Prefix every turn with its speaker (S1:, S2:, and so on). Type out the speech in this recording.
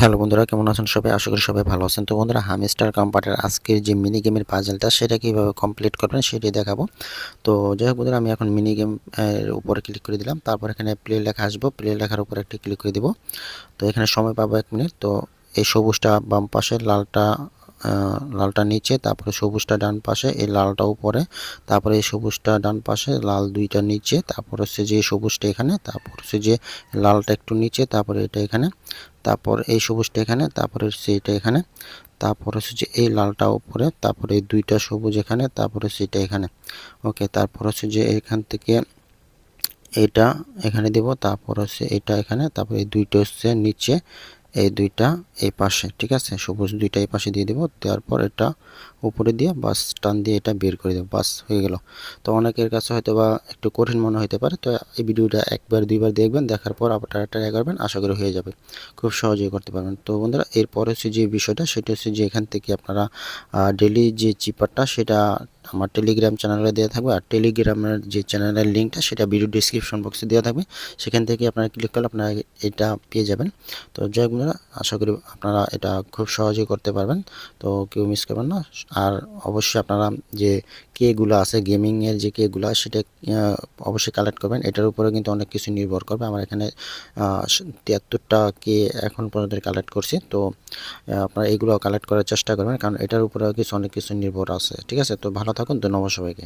S1: Hello বন্ধুরা, কেমন আছেন সবাই? আশা করি সবাই ভালো আছেন। তো বন্ধুরা হামিস্টার কম্পার্টের আজকের যে মিনি গেমের পাজেলটা সেটা কীভাবে কমপ্লিট করবেন সেটি দেখাবো। তো যাই হোক বন্ধুরা, আমি এখন মিনি গেম উপরে ক্লিক করে দিলাম। তারপর এখানে প্লে লেখা আসব। প্লে লেখার উপরে একটি ক্লিক করে দিব। তো এখানে সময় পাবো এক মিনিট তো এই সবুজটা বাম পাশে, লালটা লালটা নিচে, তারপরে সবুজটা ডান পাশে, এই লালটা উপরে, তারপরে এই সবুজটা ডান পাশে, লাল দুইটা নিচে, তারপর হচ্ছে যে সবুজটা এখানে, তারপর হচ্ছে যে লালটা একটু নিচে, তারপরে এটা এখানে, তারপর এই সবুজটা এখানে, তারপরে হচ্ছে এটা এখানে, তারপর হচ্ছে যে এই লালটা উপরে, তারপরে এই দুইটা সবুজ এখানে, তারপরে সেটা এখানে। ওকে, তারপর হচ্ছে যে এখান থেকে এটা এখানে দেব, তারপর হচ্ছে এটা এখানে, তারপর দুইটা হচ্ছে নিচে এই দুইটা এই পাশে, ঠিক আছে? সবুজ দুইটা এই পাশে দিয়ে দেবো, দেওয়ার পর এটা উপরে দিয়ে বাস টান দিয়ে এটা বের করে দেবো, বাস হয়ে গেল। তো অনেকের কাছে হয়তো বা একটু কঠিন মনে হতে পারে, তো এই ভিডিওটা একবার, দুইবার দেখবেন, দেখার পর আপনারা ট্রাই করবেন, আশা করি হয়ে যাবে। খুব সহজেই করতে পারবেন। তো বন্ধুরা, এরপর হচ্ছে যে বিষয়টা, সেটা হচ্ছে যে এখান থেকে আপনারা ডেলি যে চিপারটা সেটা আমার টেলিগ্রাম চ্যানেলে দেওয়া থাকবে। আর টেলিগ্রামের যে চ্যানেলের লিঙ্কটা সেটা ভিডিও ডিসক্রিপশন বক্সে দেওয়া থাকবে। সেখান থেকে আপনারা ক্লিক করলে আপনারা এটা পেয়ে যাবেন। তো যাই বন্ধুরা, আশা করি আপনারা এটা খুব সহজেই করতে পারবেন। তো কেউ মিস করবেন না। আর অবশ্যই আপনারা যে কেগুলো আছে গেমিংয়ের যে কেগুলো সেটা অবশ্যই কালেক্ট করবেন। এটার উপরে কিন্তু অনেক কিছু নির্ভর করবে। আমার এখানে তিয়াত্তরটা কে এখন পর্যন্ত কালেক্ট করছি। তো আপনারা এগুলো কালেক্ট করার চেষ্টা করবেন। কারণ এটার উপরে কিছু, অনেক কিছু নির্ভর আছে। ঠিক আছে? তো ভালো থাকুন ধন্যবাদ সবাইকে